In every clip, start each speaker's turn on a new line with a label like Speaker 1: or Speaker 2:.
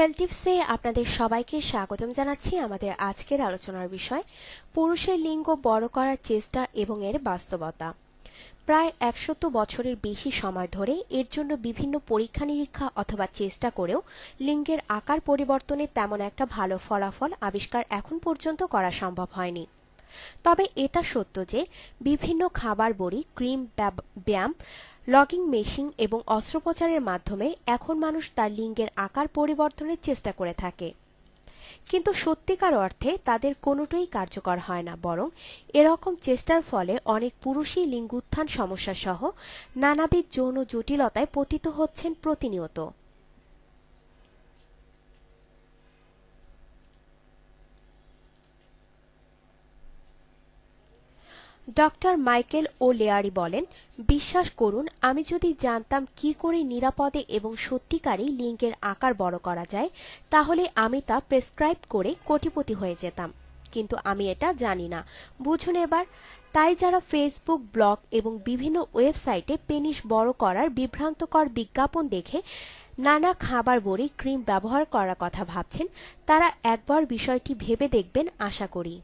Speaker 1: Health টিপসে আপনাদের সবাইকে স্বাগতম জানাচ্ছি আমাদের আজকের আলোচনার বিষয়, পুরুষের লিঙ্গ বড় করার চেষ্টা এবং এর বাস্তবতা। প্রায় একশত বছরের বেশি সময় ধরে এর জন্য বিভিন্ন পরীক্ষা নিরীক্ষা অথবা চেষ্টা করেও লিঙ্গের আকার পরিবর্তনে তেমন একটা ভালো ফলাফল আবিষ্কার এখন পর্যন্ত করা সম্ভব হয়নি। তবে এটা সত্য যে বিভিন্ন খাবার বড়ি, ক্রিম ব্যায়াম লগিং মেশিন এবং অস্ত্রোপচারের মাধ্যমে এখন মানুষ তার লিঙ্গের আকার পরিবর্তনের চেষ্টা করে থাকে। কিন্তু সত্যিকার অর্থে তাদের কোনোটাই কার্যকর হয় না, বরং এরকম চেষ্টার ফলে অনেক পুরুষই লিঙ্গুত্থান সমস্যা সহ নানাবিধ যৌন জটিলতায় পতিত হচ্ছেন প্রতিনিয়ত। ডক্টর মাইকেল ও লেয়ারি বলেন, বিশ্বাস করুন, আমি যদি জানতাম কি করে নিরাপদে এবং সত্যিকারই লিঙ্কের আকার বড় করা যায়, তাহলে আমি তা প্রেসক্রাইব করে কোটিপতি হয়ে যেতাম। কিন্তু আমি এটা জানি না। বুঝুন এবার, তাই যারা ফেসবুক, ব্লগ এবং বিভিন্ন ওয়েবসাইটে পেনিস বড় করার বিভ্রান্তকর বিজ্ঞাপন দেখে নানা খাবার বড়ি, ক্রিম ব্যবহার করার কথা ভাবছেন, তারা একবার বিষয়টি ভেবে দেখবেন, আশা করি।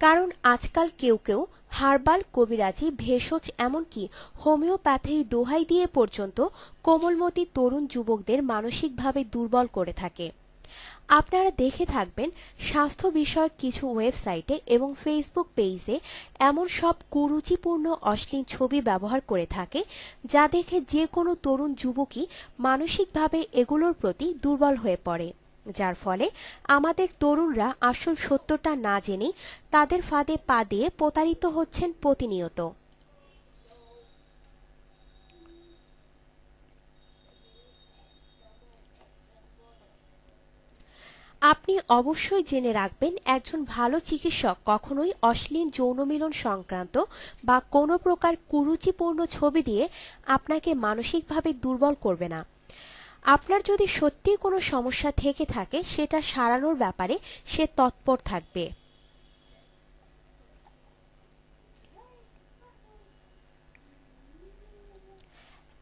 Speaker 1: কারণ আজকাল কেউ কেউ হার্বাল কবিরাজি, ভেষজ, এমনকি হোমিওপ্যাথির দোহাই দিয়ে পর্যন্ত কোমলমতি তরুণ যুবকদের মানসিকভাবে দুর্বল করে থাকে। আপনারা দেখে থাকবেন স্বাস্থ্য বিষয়ক কিছু ওয়েবসাইটে এবং ফেসবুক পেজে এমন সব কুরুচিপূর্ণ, অশ্লীল ছবি ব্যবহার করে থাকে, যা দেখে যে কোনো তরুণ যুবকই মানসিকভাবে এগুলোর প্রতি দুর্বল হয়ে পড়ে। যার ফলে আমাদের তরুণরা আসল সত্যটা না জেনেই তাদের ফাঁদে পা দিয়ে প্রতারিত হচ্ছেন প্রতিনিয়ত। আপনি অবশ্যই জেনে রাখবেন একজন ভালো চিকিৎসক কখনোই অশ্লীল যৌনমিলন সংক্রান্ত বা কোনো প্রকার কুরুচিপূর্ণ ছবি দিয়ে আপনাকে মানসিকভাবে দুর্বল করবে না। আপনার যদি সত্যিই কোনো সমস্যা থেকে থাকে, সেটা সারানোর ব্যাপারে সে তৎপর থাকবে।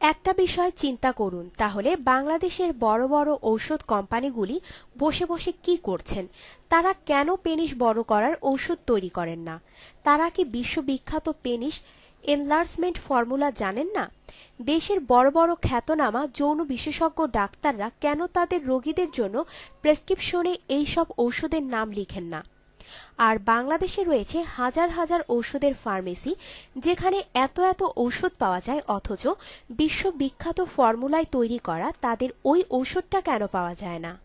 Speaker 1: একটা বিষয় চিন্তা করুন, তাহলে বাংলাদেশের বড় বড় ঔষধ কোম্পানিগুলি বসে বসে কি করছেন? তারা কেন পেনিস বড় করার ঔষধ তৈরি করেন না? তারা কি বিশ্ববিখ্যাত পেনিস এনলার্সমেন্ট ফর্মুলা জানেন না? দেশের বড় বড় খ্যাতনামা যৌন বিশেষজ্ঞ ডাক্তাররা কেন তাদের রোগীদের জন্য প্রেসক্রিপশনে এইসব ঔষধের নাম লিখেন না? আর বাংলাদেশে রয়েছে হাজার হাজার ঔষধের ফার্মেসি যেখানে এত এত ঔষধ পাওয়া যায়, অথচ বিশ্ববিখ্যাত ফর্মুলায় তৈরি করা তাদের ওই ঔষধটা কেন পাওয়া যায় না?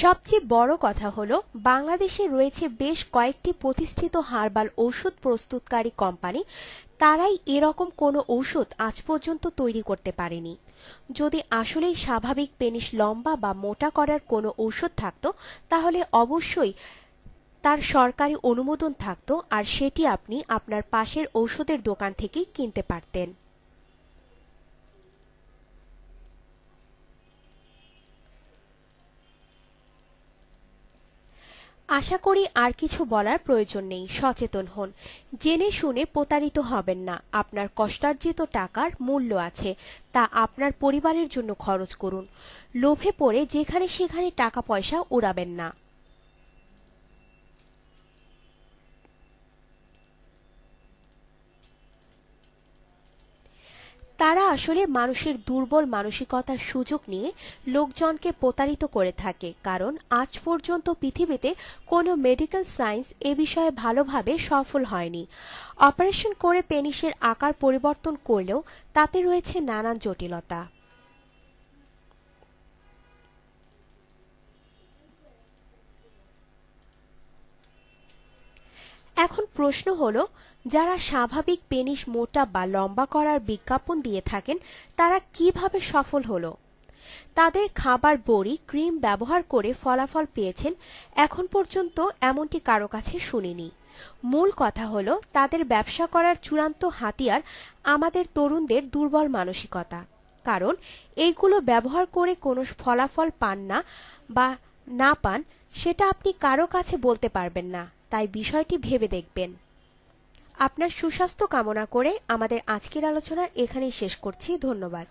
Speaker 1: সবচেয়ে বড় কথা হলো, বাংলাদেশে রয়েছে বেশ কয়েকটি প্রতিষ্ঠিত হার্বাল ওষুধ প্রস্তুতকারী কোম্পানি। তারাই এরকম কোনো ঔষধ আজ পর্যন্ত তৈরি করতে পারেনি। যদি আসলেই স্বাভাবিক পেনিস লম্বা বা মোটা করার কোনো ঔষধ থাকতো, তাহলে অবশ্যই তার সরকারি অনুমোদন থাকতো, আর সেটি আপনি আপনার পাশের ঔষধের দোকান থেকেই কিনতে পারতেন। আশা করি আর কিছু বলার প্রয়োজন নেই, সচেতন হন। জেনে শুনে প্রতারিত হবেন না। আপনার কষ্টার্জিত টাকার মূল্য আছে, তা আপনার পরিবারের জন্য খরচ করুন। লোভে পড়ে যেখানে সেখানে টাকা পয়সা উড়াবেন না। তারা আসলে মানুষের দুর্বল মানসিকতার সুযোগ নিয়ে লোকজনকে প্রতারিত করে থাকে, কারণ আজ পর্যন্ত পৃথিবীতে কোনো মেডিকেল সায়েন্স এ বিষয়ে ভালোভাবে সফল হয়নি। অপারেশন করে পেনিসের আকার পরিবর্তন করলেও তাতে রয়েছে নানান জটিলতা। প্রশ্ন হলো, যারা স্বাভাবিক পেনিস মোটা বা লম্বা করার বিজ্ঞাপন দিয়ে থাকেন, তারা কীভাবে সফল হলো? তাদের খাবার বড়ি, ক্রিম ব্যবহার করে ফলাফল পেয়েছেন, এখন পর্যন্ত এমনটি কারও কাছে শুনিনি। মূল কথা হলো, তাদের ব্যবসা করার চূড়ান্ত হাতিয়ার আমাদের তরুণদের দুর্বল মানসিকতা। কারণ, এইগুলো ব্যবহার করে কোনো ফলাফল পান না বা না পান, সেটা আপনি কারও কাছে বলতে পারবেন না। তাই বিষয়টি ভেবে দেখবেন। আপনার সুস্বাস্থ্য কামনা করে আমাদের আজকের আলোচনা এখানেই শেষ করছি। ধন্যবাদ।